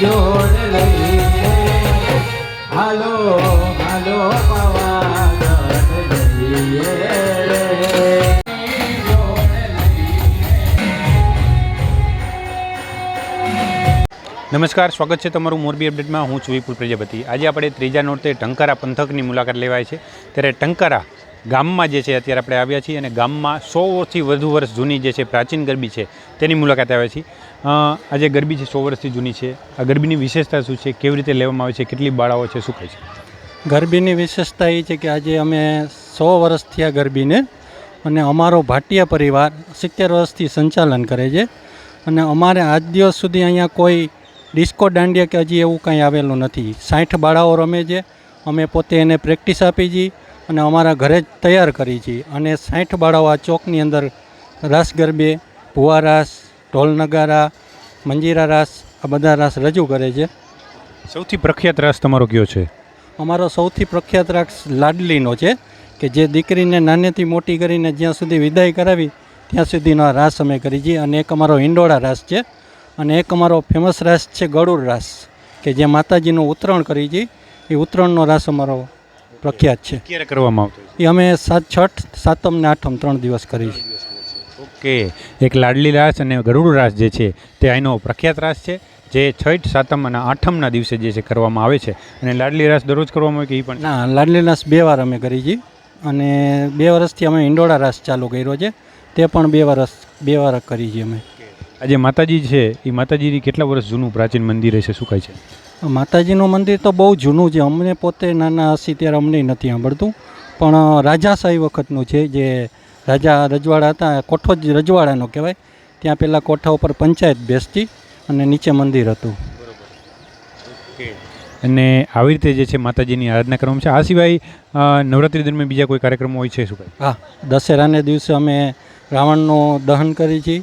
જોડ લઈને હાલો હાલો નમસ્કાર, સ્વાગત છે તમારું મોરબી અપડેટમાં. હું છું વિપુલ પ્રજાપતિ. આજે આપણે ત્રીજા નોર્તે ટંકારા પંથકની મુલાકાત લેવાય છે. ત્યારે ટંકારા ગામમાં જે છે અત્યારે આપણે આવ્યા છીએ અને ગામમાં સોથી વધુ વર્ષ જૂની જે છે પ્રાચીન ગરબી છે તેની મુલાકાત આવ્યા છીએ આજે ગરબી છે સો વર્ષથી જૂની છે, આ ગરબીની વિશેષતા શું છે, કેવી રીતે લેવામાં આવે છે, કેટલી બાળાઓ છે, શું કહે છે? ગરબીની વિશેષતા એ છે કે આજે અમે સો વર્ષથી આ ગરબીને અને અમારો ભાટિયા પરિવાર સિત્તેર વર્ષથી સંચાલન કરે છે અને અમારે આજ દિવસ સુધી અહીંયા કોઈ ડિસ્કો દાંડિયા કે હજી એવું કાંઈ આવેલું નથી. સાઠ બાળાઓ રમે છે, અમે પોતે એને પ્રેક્ટિસ આપી છીએ અને અમારા ઘરે જ તૈયાર કરી છીએ અને સાઠ બાળાઓ આ ચોકની અંદર રાસ ગરબે ભુવા રાસ ઢોલ નગારા મંજીરા રાસ આ બધા રાસ રજૂ કરે છે. સૌથી પ્રખ્યાત રાસ તમારો કયો છે? અમારો સૌથી પ્રખ્યાત રાસ લાડલીનો છે કે જે દીકરીને નાનેથી મોટી કરીને જ્યાં સુધી વિદાય કરાવી ત્યાં સુધીનો આ રાસ અમે કરી છીએ. અને એક અમારો હિંડોળા રાસ છે અને એક અમારો ફેમસ રાસ છે ગળુર રાસ કે જે માતાજીનું ઉત્તરાયણ કરી છીએ એ ઉત્તરાયણનો રાસ અમારો પ્રખ્યાત છે. ક્યારે કરવામાં આવતું એ અમે સાત છઠ સાતમ ને આઠમ ત્રણ દિવસ કરી છે ઓકે. એક લાડલી રાસ અને ગરુડ રાસ જે છે તે અહીંનો પ્રખ્યાત રાસ છે જે છઠ સાતમ અને આઠમના દિવસે જે છે કરવામાં આવે છે. અને લાડલી રાસ દરરોજ કરવામાં આવે કે એ પણ? ના લાડલી રાસ બે વાર અમે કરી છીએ અને બે વર્ષથી અમે ઇંડોળા રાસ ચાલુ કર્યો છે. તે પણ બે વર્ષ બે વાર કરી છીએ અમે. આજે માતાજી છે એ માતાજીની કેટલા વર્ષ જૂનું પ્રાચીન મંદિર છે શું કહે છે? માતાજીનું મંદિર તો બહુ જૂનું છે. અમને પોતે નાના હસી ત્યારે અમને નથી સાંભળતું. પણ રાજાશાહી વખતનું છે જે રાજા રજવાડા હતા કોઠો જ રજવાડાનો કહેવાય ત્યાં પહેલાં કોઠા ઉપર પંચાયત બેસતી અને નીચે મંદિર હતું. અને આવી રીતે જે છે માતાજીની આરાધના કરવામાં છે. આ સિવાય નવરાત્રી દરમિયાન બીજા કોઈ કાર્યક્રમો હોય છે? શું હા દશેરાને દિવસે અમે રાવણનું દહન કરી છીએ.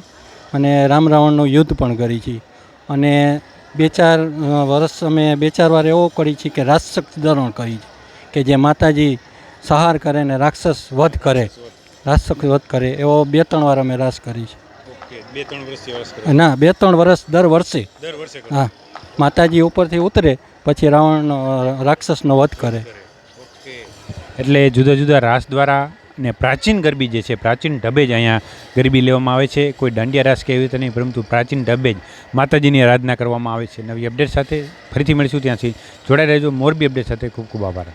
અને રામ રાવણનું યુદ્ધ પણ કરી છે. અને બે ચાર વર્ષ અમે બે ચાર વાર એવો કરી છીએ કે રાક્ષસ દરણ કરી છે. કે જે માતાજી સહાર કરે ને રાક્ષસ વધ કરે. રાક્ષસ વધ કરે એવો બે ત્રણ વાર અમે રાસ કરી છે. બે ત્રણ વર્ષથી ના બે ત્રણ વર્ષ દર વર્ષે. દર વર્ષે હા માતાજી ઉપરથી ઉતરે પછી રાવણ રાક્ષસનો વધ કરે. એટલે જુદા જુદા રાસ દ્વારા ને પ્રાચીન ગરબી જે છે, પ્રાચીન ઢબે જ અહીંયા ગરબી લેવામાં આવે છે. કોઈ દાંડિયા રાસ કે એવી રીતે નહીં, પરંતુ પ્રાચીન ઢબે જ માતાજીની આરાધના કરવામાં આવે છે. નવી અપડેટ સાથે ફરીથી મળીશું ત્યાંથી. જોડાઈ રહેજો. મોરબી અપડેટ સાથે ખૂબ ખૂબ આભાર.